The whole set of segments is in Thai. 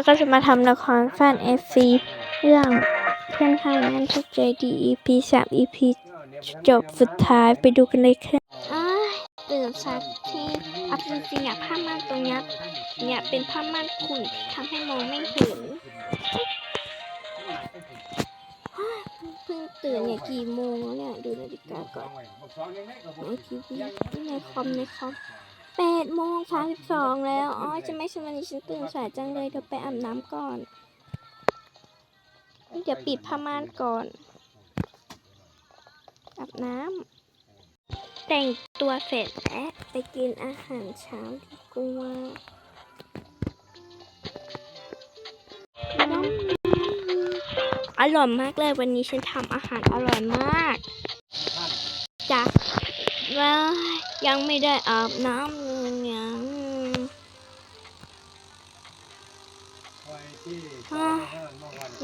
แล้วก็จะมาทำละครสั้น FC เรื่องเพื่อนข้างบ้นทุกใจดี EP สาม EP จบสุดท้ายไปดูกันเลยค่ะตื่นสักทีเอาจริงๆอะผ้าม่านตรงนี้เนี่ยเป็นผ้าม่านขุ่นที่ทำให้มองไม่เห็นเพิ่งตื่นเนี่ยกี่โมงแล้วเนี่ยดูนาฬิกาก่อนโอ้ยกี่วิในคอมในคอม แปดโมงสามสิบสองแล้ว อ๋อ จะไม่ใช่วันนี้ฉันตื่นสายจังเลย เดี๋ยวไปอาบน้ำก่อน เดี๋ยวปิดผ้าม่านก่อน อาบน้ำ แต่งตัวเสร็จแล้ว ไปกินอาหารเช้าดีกว่าน้ำอร่อยมากเลยวันนี้ฉันทำอาหารอร่อยมากจ้ะว้ายยังไม่ได้อาบน้ำ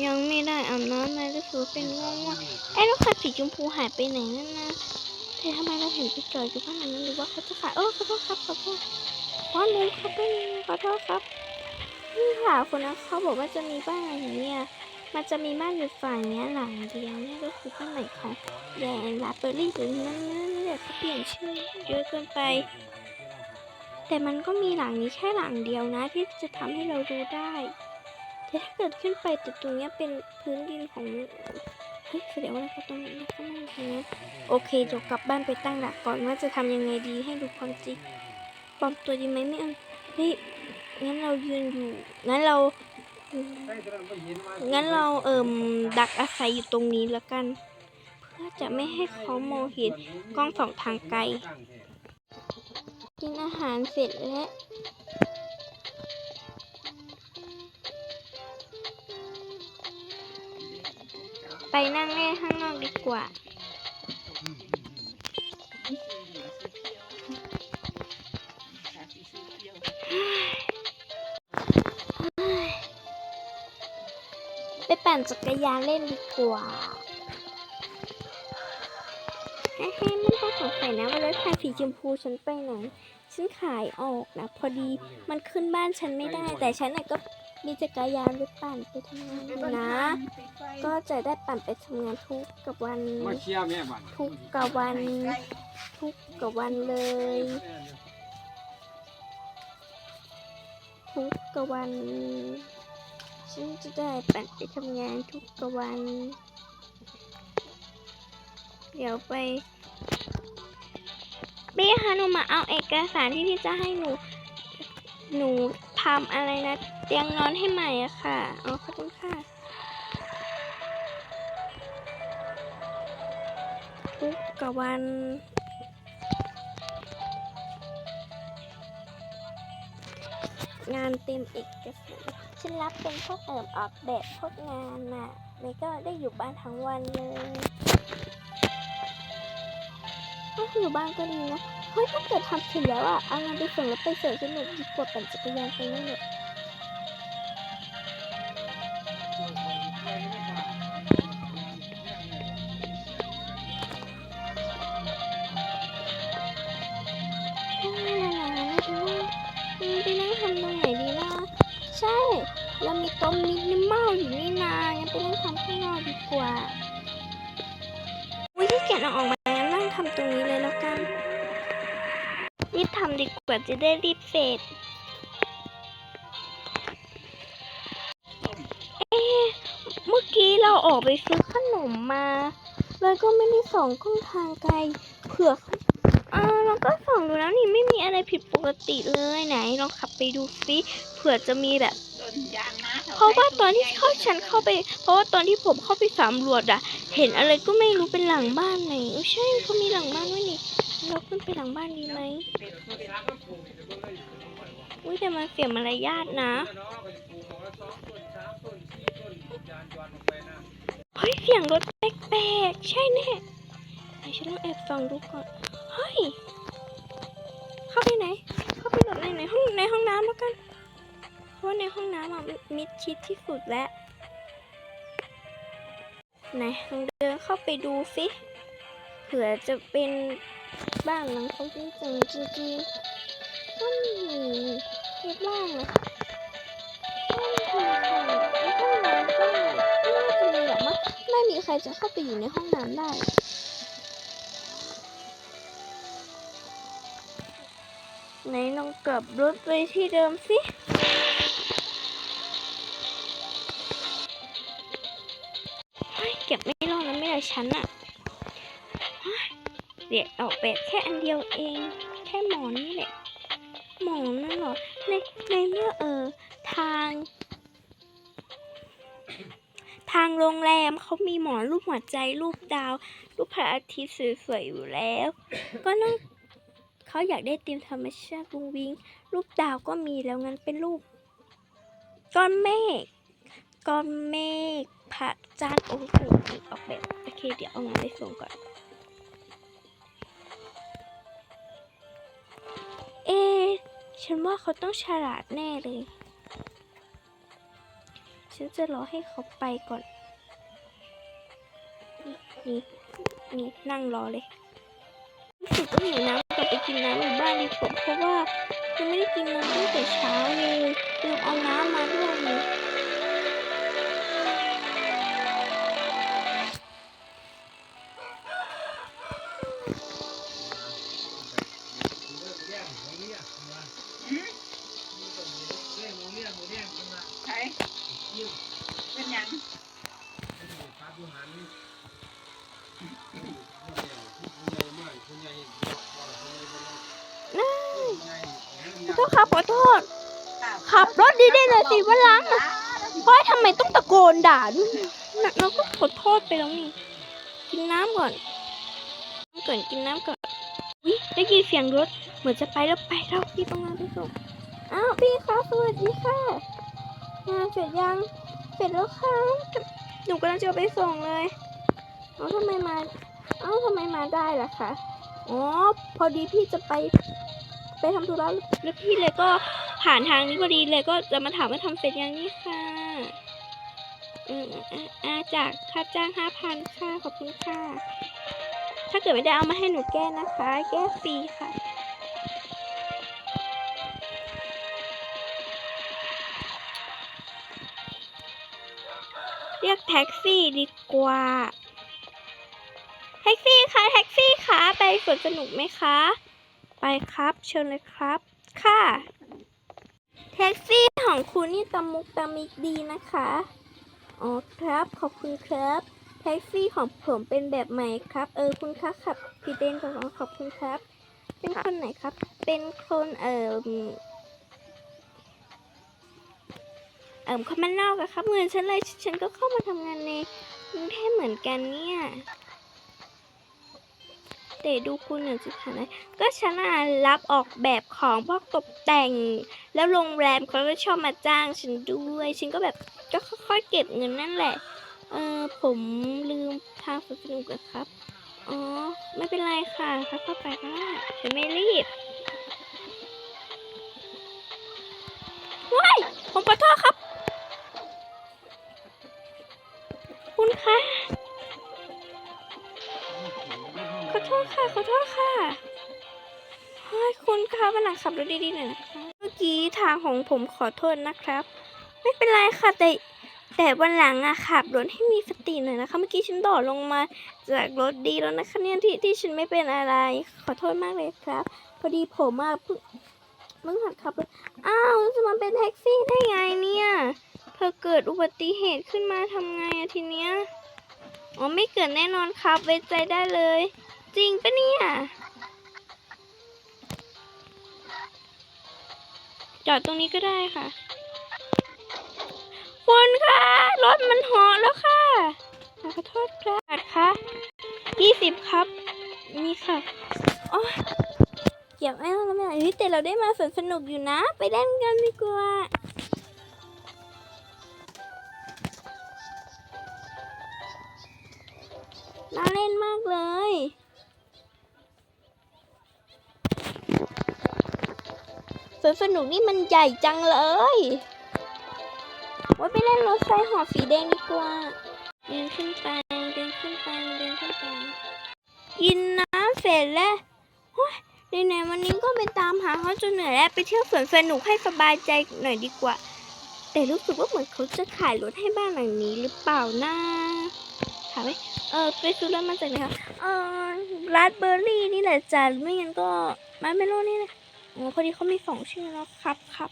ยังไม่ได้อาบน้ำเลยรู้สึกเป็นง่วงว่าไอ้ลูกค้าสีชมพูหายไปไหนนั่นนะแต่ทำไมเราเห็นไปจอดอยู่ข้างหลังนั้นหรือว่าเขาจะขายโอ้ขอโทษครับขอโทษขอลืมครับไม่ขอโทษครับนี่ค่ะคนนั้นเขาบอกว่าจะมีบ้านอะไรอย่างเนี่ยมันจะมีบ้านอยู่ฝั่งนี้หลังเดียวเนี่ยก็คือบ้านใหม่ของแดนลาเบอรี่หรือนั่นนั่นเดี๋ยเขาเปลี่ยนชื่อเยอะเกินไป แต่มันก็มีหลังนี้แค่หลังเดียวนะที่จะทำให้เราดูได้ แต่ถ้าเกิดขึ้นไปแต่ตรงเนี้ยเป็นพื้นดินของเฮ้ยแสดงว่าเราก็ต้องเราก็ไม่ทำนะโอเคเดี๋ยวกลับบ้านไปตั้งหลักก่อนว่าจะทำยังไงดีให้ดูความจริงปลอมตัวดีไหมไม่เอาเฮ้ยงั้นเรายืนอยู่งั้นเรางั้นเราเอิ่มดักอาศัยอยู่ตรงนี้แล้วกัน เพื่อจะไม่ให้เขามองเห็นกล้องสองทางไกล กินอาหารเสร็จแล้ว ไปนั่งเล่นข้างนอกดีกว่า ไปปั่นจักรยานเล่นดีกว่าเฮ้ยไม่ต้องสงสัยนะว่ารถคันสีชมพูฉันไปไหน ฉันขายออกนะ พอดีมันขึ้นบ้านฉันไม่ได้ แต่ฉันน่ะก็ มีจักรยานไปปั่นไปทำงานอยู่นะ ก็จะได้ปั่นไปทำงานทุกกับวัน มาเชียร์แม่บัดทุกกับวัน ทุกกับวันเลย ทุกกับวัน ฉันจะได้ปั่นไปทำงานทุกกับวัน เดี๋ยวไปพี่คะหนูมาเอาเอกสารที่พี่จะให้หนู หนูทำอะไรนะ เตียงนอนให้ใหม่อะค่ะอ๋อขอบคุณค่ะทุกกับวันงานเต็มเอกสารฉันรับเป็นพวกเอิมออกแบบพวกงานน่ะเลยก็ได้อยู่บ้านทั้งวันเลยถ้าอยู่บ้านก็ดีนะ เฮ้ยถ้าเกิดทำเสร็จแล้วอะ เอางานไปส่งแล้วไปเสร์ฟสนุกดีกว่าปั่นจักรยานไปนี่เนี่ย ไปนั่งทำตรงไหนดีนะ ใช่ เรามีโต๊ะมินิมอลอยู่นี่นางั้นไปนั่งทำข้างนอกดีกว่าอุ้ยที่เกียจเอาออกมางั้นนั่งทำตรงนี้เลยแล้วกัน รีบทำดีกว่าจะได้รีบเสร็จเอ๊ะเมื่อกี้เราออกไปซื้อขนมมา แล้วก็ไม่ได้ส่องกล้องทางไกลเผื่อขาอ่าเราก็ส่องดูแล้วนี่ไม่มีอะไรผิดปกติเลยไหนลองขับไปดูซิเผื่อจะมีแบบ เพราะว่าตอนที่เข้าฉันเข้าไป เพราะว่าตอนที่ผมเข้าไปสำรวจอะเห็นอะไรก็ไม่รู้เป็นหลังบ้านไหนใช่เขามีหลังบ้านด้วยนี่เราขึ้นไปหลังบ้านดีไหมอุ้ยแต่มันเสียมารยาทนะเฮ้ยเสียงรถแปลกๆใช่แน่ไหนฉันต้องแอบฟังดูก่อน เฮ้ย เข้าไปไหน เข้าไปหลบในในห้องในห้องน้ำแล้วกัน เพราะในห้องน้ำมันมิดชิดที่สุดแล้วไหนลองเดินเข้าไปดูสิเผื่อจะเป็นบ้านหลังของพี่จังจริงๆต้อมีเรียบร้อยเลยไม่มีใครจะเข้าไปอยู่ในห้องน้ำได้ ไหนลองกลับรถไปที่เดิมสิเก็บไม่รอดแล้วไม่ได้ฉันอะเดี๋ยวออกแบบแค่อันเดียวเอง แค่หมอนนี่แหละ หมอนนั่นเหรอ ในในเมื่อเออทาง ทางโรงแรมเขามีหมอนรูปหัวใจรูปดาว รูปพระอาทิตย์สวยๆอยู่แล้ว ก็ต้อง เขาอยากได้ธีมธรรมชาติวุงวิง รูปดาวก็มีแล้วงั้นเป็นรูปก้อนเมฆก้อนเมฆพระจันทร์โอ้โหออกแบบโอเคเดี๋ยวเอางานไปส่งก่อน เอ ฉันว่าเขาต้องฉลาดแน่เลย ฉันจะรอให้เขาไปก่อน นี่นี่นั่งรอเลยรู้สึกว่าหิวน้ำ ไปกินน้ำอยู่บ้านดีกว่าเพราะว่ายังไม่ได้กินน้ำตั้งแต่เช้าเลยลืมเอาน้ำมาด้วยนี่ใช่เป็นหยังขอ โทษครับขอโทษ ขับรถดีๆหน่อยสิวันหลังนะเพราะทำไมต้องตะโกนด่าด้วยนะเราก็ขอโทษไปแล้วนี่ กินน้ำก่อนก่อนกินน้ำก่อนอุ๊ยได้ยินเสียงรถ เหมือนจะไปแล้วไปแล้วพี่ต้องงานไปส่งอ้าวพี่คะสวัสดีค่ะงานเสร็จยังเสร็จแล้วค่ะหนูกำลังจะไปส่งเลยเอ้าทำไมมาเอ้าทำไมมาได้ล่ะคะอ๋อพอดีพี่จะไป ไปทำธุระแล้วพี่เลยก็ผ่านทางนี้พอดีเลยก็จะมาถามว่าทำเสร็จยังนี่ค่ะอืมอาจากค่าจ้างห้าพันค่ะขอบคุณค่ะถ้าเกิดไม่ได้เอามาให้หนูแก้นะคะ แก้ฟรีค่ะเรียกแท็กซี่ดีกว่า แท็กซี่คะแท็กซี่คะไปสวนสนุกไหมคะ ไปครับ เชิญเลยครับ ค่ะ แท็กซี่ของคุณนี่ตะมุกตะมิกดีนะคะ อ๋อครับ ขอบคุณครับ แท็กซี่ของผมเป็นแบบใหม่ครับ เออคุณคะขับพี่เต้นก่อขอบคุณครับ เป็นคนไหนครับ เป็นคนเอ่อเอ่อคนบ้านนอกอะครับเหมือนฉันเลยฉันก็เข้ามาทำงานในกรุงเทพเหมือนกันเนี่ย แต่ดูคุณหนึ่งจุดหานะก็ฉันรับออกแบบของพวกตกแต่ง แล้วโรงแรมเขาก็ชอบมาจ้างฉันด้วย ฉันก็แบบก็ค่อยๆเก็บเงินนั่นแหละ เออผมลืมทางสนุกอะครับ อ๋อ ไม่เป็นไรค่ะครับเข้าไปก็ได้ฉันไม่รีบว้ายผมขอโทษครับ คุณคะ ขอโทษค่ะเฮ้ยคุณคะวันหลังขับรถดีๆหน่อยนะคะ เมื่อกี้ทางของผมขอโทษนะครับ ไม่เป็นไรค่ะแต่แต่วันหลังอะขับรถให้มีสติหน่อยนะคะ เมื่อกี้ฉันโดดลงมาจากรถดีแล้วนะคะเนี่ยที่ที่ฉันไม่เป็นอะไร ขอโทษมากเลยครับ พอดีผมอะเพิ่งเพิ่งหัดขับรถอ้าวจะมาเป็นแท็กซี่ได้ไงเนี่ยเธอเกิดอุบัติเหตุขึ้นมาทำไงอะทีเนี้ยอ๋อไม่เกิดแน่นอนครับ ไว้ใจได้เลย จริงปะเนี่ย จอดตรงนี้ก็ได้ค่ะ คุณคะรถมันหอแล้วค่ะ ขอโทษครับบาทคะยี่สิบครับนี่ค่ะโอ้ยเก็บไว้แล้วไม่เฮ้ยแต่เราได้มาสวนสนุกอยู่นะ ไปเล่นกันดีกว่าน่าเล่นมากเลย สวนสนุกนี่มันใหญ่จังเลยว่าไปเล่นรถไฟหอสีแดงดีกว่า เดินขึ้นไป เดินขึ้นไป เดินขึ้นไป กินน้ำเสร็จแล้วโอ้ยไหนๆวันนี้ก็ไปตามหาเขาจนเหนื่อยแล้วไปเที่ยวสวนสนุกให้สบายใจหน่อยดีกว่า แต่รู้สึกว่าเหมือนเขาจะขายรถให้บ้านหลังนี้หรือเปล่านะถามไหมเออไปซื้อรถมาจากไหนคะเออราสเบอร์รี่นี่แหละจ้ะไม่งั้นก็มาเมโลนี่นะ อ๋อพอดีเขามีสองชื่อแล้วครับครับ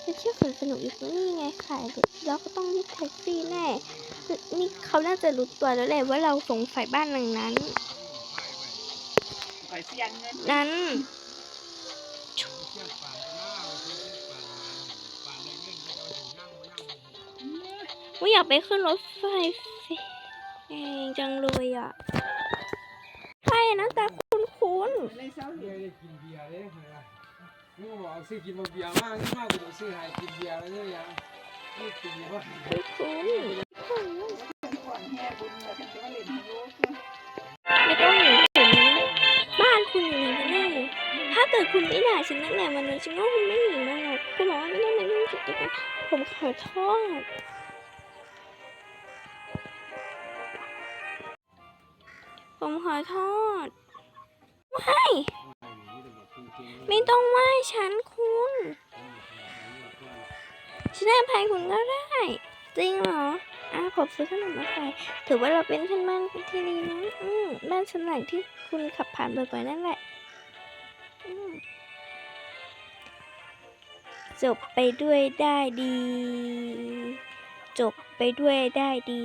ไปเที่ยวสวนสนุกอีกนี่ไงขายเด็กแล้วก็ต้องเรียกแท็กซี่แน่ นี่เขาน่าจะรู้ตัวแล้วแหละว่าเราสงสัยบ้านหลังนั้นข่อยสียงเงินนั้นอืมว่าอยากไปขึ้นรถไฟเองจังเลยอะ ใช่นะแต่คุณคุณเลยเศร้าเหลืเบีอยร์ได้กินเบียร์เลยเหรอมึงบอกเอาซื้อกินมาเบียร์มากนี่มากกว่าต้องซื้อให้กินเบียร์แล้วเนี่ยยังนี่กินเบียร์ว่าคุณคุณคนก่อนแห่บุญเงินจะมาเล่นฮัลโหลไม่ต้องหนีผมนะบ้านคุณอยู่ไหนกันแน่ถ้าเกิดคุณไม่ด่าฉันตั้งแต่วันนั้นฉันก็คงไม่หนีมาหรอกคุณบอกว่าไม่ต้องมายุ่งเกี่ยวกับผมขอโทษ ผมขอโทษไม่ไม่ต้องไหว้ฉันคุณฉันให้ภัยคุณก็ได้ จริงเหรออะผมซื้อขนมมาฝากถือว่าเราเป็นเพื่อนบ้านที่ดีนะอืมบ้านฉันหลังที่คุณขับผ่านบ่อยๆนั่นแหละอืมจบไปด้วยได้ดี จบไปด้วยได้ดี